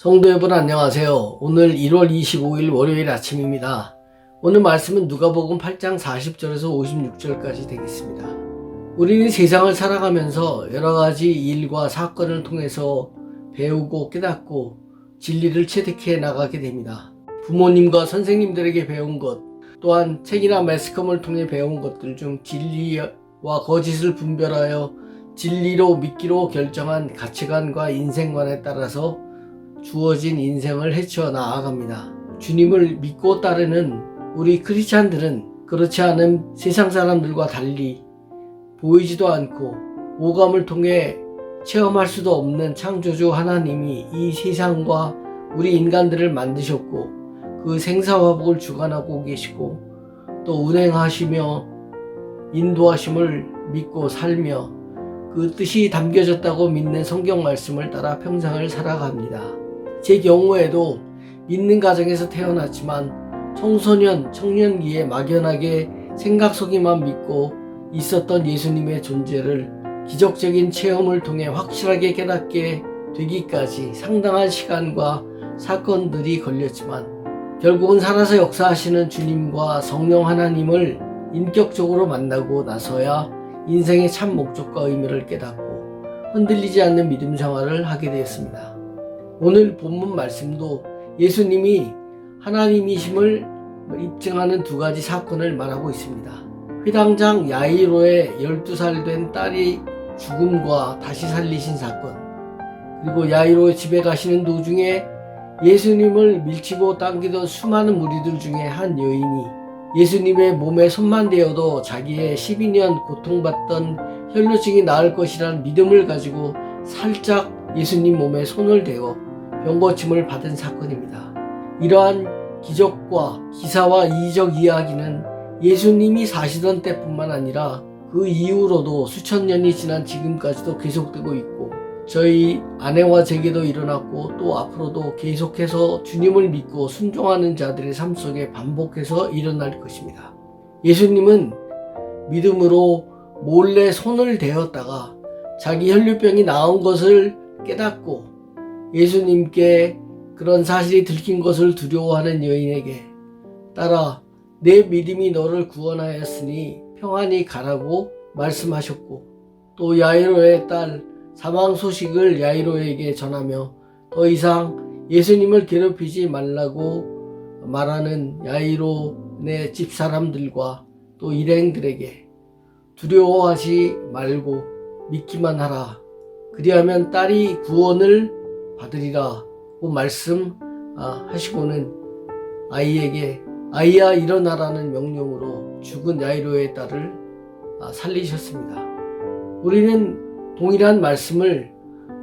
성도 여러분 안녕하세요. 오늘 1월 25일 월요일 아침입니다. 오늘 말씀은 누가복음 8장 40절에서 56절까지 되겠습니다. 우리는 세상을 살아가면서 여러 가지 일과 사건을 통해서 배우고 깨닫고 진리를 체득해 나가게 됩니다. 부모님과 선생님들에게 배운 것, 또한 책이나 매스컴을 통해 배운 것들 중 진리와 거짓을 분별하여 진리로 믿기로 결정한 가치관과 인생관에 따라서 주어진 인생을 헤쳐 나아갑니다. 주님을 믿고 따르는 우리 크리스찬들은 그렇지 않은 세상 사람들과 달리 보이지도 않고 오감을 통해 체험할 수도 없는 창조주 하나님이 이 세상과 우리 인간들을 만드셨고 그 생사화복을 주관하고 계시고 또 운행하시며 인도하심을 믿고 살며 그 뜻이 담겨졌다고 믿는 성경 말씀을 따라 평생을 살아갑니다. 제 경우에도 믿는 가정에서 태어났지만 청소년, 청년기에 막연하게 생각 속에만 믿고 있었던 예수님의 존재를 기적적인 체험을 통해 확실하게 깨닫게 되기까지 상당한 시간과 사건들이 걸렸지만 결국은 살아서 역사하시는 주님과 성령 하나님을 인격적으로 만나고 나서야 인생의 참 목적과 의미를 깨닫고 흔들리지 않는 믿음 생활을 하게 되었습니다. 오늘 본문 말씀도 예수님이 하나님이심을 입증하는 두 가지 사건을 말하고 있습니다. 회당장 야이로의 12살 된 딸이 죽음과 다시 살리신 사건, 그리고 야이로 집에 가시는 도중에 예수님을 밀치고 당기던 수많은 무리들 중에 한 여인이 예수님의 몸에 손만 대어도 자기의 12년 고통받던 혈루증이 나을 것이라는 믿음을 가지고 살짝 예수님 몸에 손을 대어 병고침을 받은 사건입니다. 이러한 기적과 기사와 이적 이야기는 예수님이 사시던 때뿐만 아니라 그 이후로도 수천 년이 지난 지금까지도 계속되고 있고 저희 아내와 제게도 일어났고 또 앞으로도 계속해서 주님을 믿고 순종하는 자들의 삶 속에 반복해서 일어날 것입니다. 예수님은 믿음으로 몰래 손을 대었다가 자기 혈류병이 나은 것을 깨닫고 예수님께 그런 사실이 들킨 것을 두려워하는 여인에게 따라 내 믿음이 너를 구원하였으니 평안히 가라고 말씀하셨고 또 야이로의 딸 사망 소식을 야이로에게 전하며 더 이상 예수님을 괴롭히지 말라고 말하는 야이로네 집 사람들과 또 일행들에게 두려워하지 말고 믿기만 하라. 그리하면 딸이 구원을 받으리라고 말씀하시고는 아이에게 아이야 일어나라는 명령으로 죽은 야이로의 딸을 살리셨습니다. 우리는 동일한 말씀을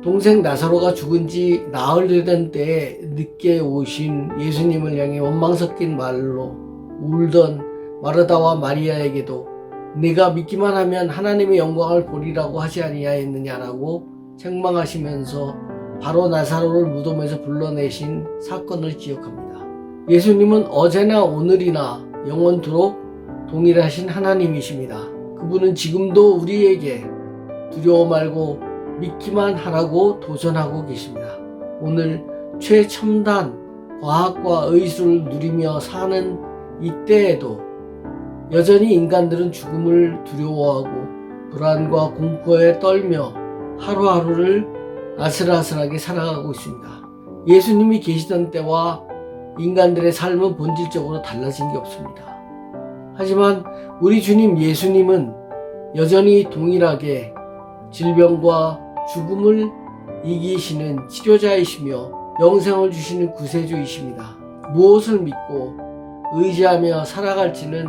동생 나사로가 죽은 지 나흘되던 때에 늦게 오신 예수님을 향해 원망 섞인 말로 울던 마르다와 마리아에게도 내가 믿기만 하면 하나님의 영광을 보리라고 하지 아니하였느냐라고 책망하시면서 바로 나사로를 무덤에서 불러내신 사건을 기억합니다. 예수님은 어제나 오늘이나 영원토록 동일하신 하나님이십니다. 그분은 지금도 우리에게 두려워 말고 믿기만 하라고 도전하고 계십니다. 오늘 최첨단 과학과 의술을 누리며 사는 이때에도 여전히 인간들은 죽음을 두려워하고 불안과 공포에 떨며 하루하루를 아슬아슬하게 살아가고 있습니다. 예수님이 계시던 때와 인간들의 삶은 본질적으로 달라진 게 없습니다. 하지만 우리 주님 예수님은 여전히 동일하게 질병과 죽음을 이기시는 치료자이시며 영생을 주시는 구세주이십니다. 무엇을 믿고 의지하며 살아갈지는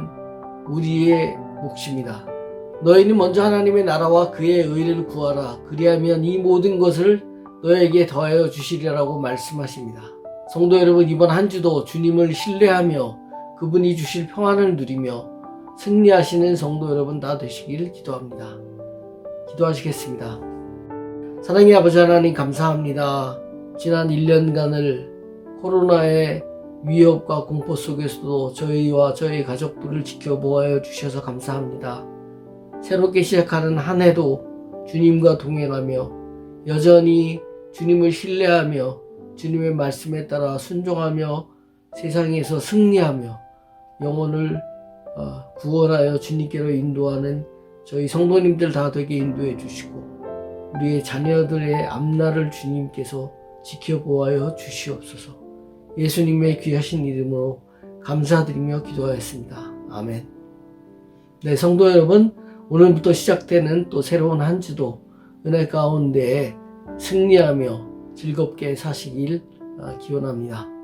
우리의 몫입니다. 너희는 먼저 하나님의 나라와 그의 의를 구하라. 그리하면 이 모든 것을 너에게 더하여 주시리라고 말씀하십니다. 성도 여러분, 이번 한 주도 주님을 신뢰하며 그분이 주실 평안을 누리며 승리하시는 성도 여러분 다 되시길 기도합니다. 기도하시겠습니다. 사랑의 아버지 하나님 감사합니다. 지난 1년간을 코로나의 위협과 공포 속에서도 저희와 저희 가족들을 지켜보아 주셔서 감사합니다. 새롭게 시작하는 한 해도 주님과 동행하며 여전히 주님을 신뢰하며 주님의 말씀에 따라 순종하며 세상에서 승리하며 영혼을 어, 구원하여 주님께로 인도하는 저희 성도님들 다 되게 인도해 주시고 우리의 자녀들의 앞날을 주님께서 지켜보아여 주시옵소서. 예수님의 귀하신 이름으로 감사드리며 기도하였습니다. 아멘. 네, 성도 여러분, 오늘부터 시작되는 또 새로운 한 주도 은혜 가운데 승리하며 즐겁게 사시길 아, 기원합니다.